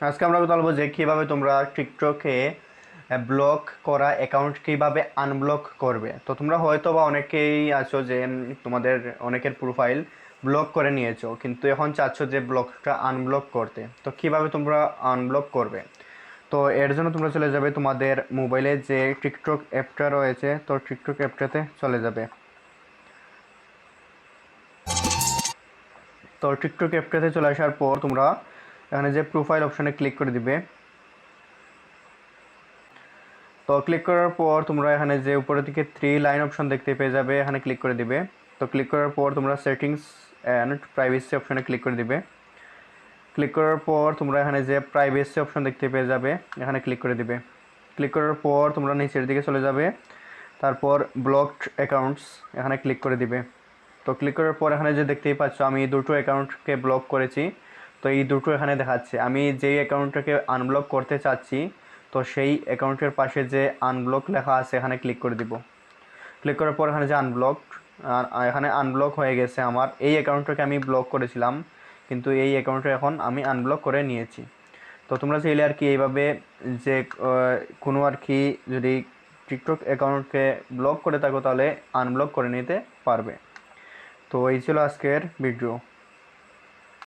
আজকে আমরা কথা বলব যে কীভাবে তোমরা টিকটকে ব্লক করা অ্যাকাউন্ট কীভাবে আনব্লক করবে। তো তোমরা হয়তো বা অনেকেই আছো যে তোমাদের অনেকের প্রোফাইল ব্লক করে নিয়েছো, কিন্তু এখন চাচ্ছ যে ব্লকটা আনব্লক করতে। তো কীভাবে তোমরা আনব্লক করবে? তো এর জন্য তোমরা চলে যাবে তোমাদের মোবাইলে যে টিকটক অ্যাপটা রয়েছে, তো টিকটক অ্যাপটাতে চলে যাবে। তো টিকটক অ্যাপটাতে চলে আসার পর তোমরা এখানে যে প্রোফাইল অপশানে ক্লিক করে দিবে। তো ক্লিক করার পর তোমরা এখানে যে উপরের দিকে থ্রি লাইন অপশন দেখতে পেয়ে যাবে, এখানে ক্লিক করে দিবে। তো ক্লিক করার পর তোমরা সেটিংস অ্যান্ড প্রাইভেসি অপশানে ক্লিক করে দিবে। ক্লিক করার পর তোমরা এখানে যে প্রাইভেসি অপশন দেখতে পেয়ে যাবে, এখানে ক্লিক করে দিবে। ক্লিক করার পর তোমরা নিচের দিকে চলে যাবে। তারপর ব্লকড অ্যাকাউন্টস এখানে ক্লিক করে দিবে। তো ক্লিক করার পর এখানে যে দেখতেই পাচ্ছ, আমি দুটো অ্যাকাউন্টকে ব্লক করেছি। তো এই দুটো এখানে দেখাচ্ছে। আমি যেই অ্যাকাউন্টটাকে আনব্লক করতে চাচ্ছি, তো সেই অ্যাকাউন্টের পাশে যে আনব্লক লেখা আছে, এখানে ক্লিক করে দিব। ক্লিক করার পর এখানে যে আনব্লক এখানে আনব্লক হয়ে গেছে আমার। এই অ্যাকাউন্টটাকে আমি ব্লক করেছিলাম, কিন্তু এই অ্যাকাউন্টটা এখন আমি আনব্লক করে নিয়েছি। তো তোমরা চাইলে আর কি এইভাবে যে কোনো আর কি যদি টিকটক অ্যাকাউন্টকে ব্লক করে থাকো, তাহলে আনব্লক করে নিতে পারবে। তো এই ছিল আজকের ভিডিও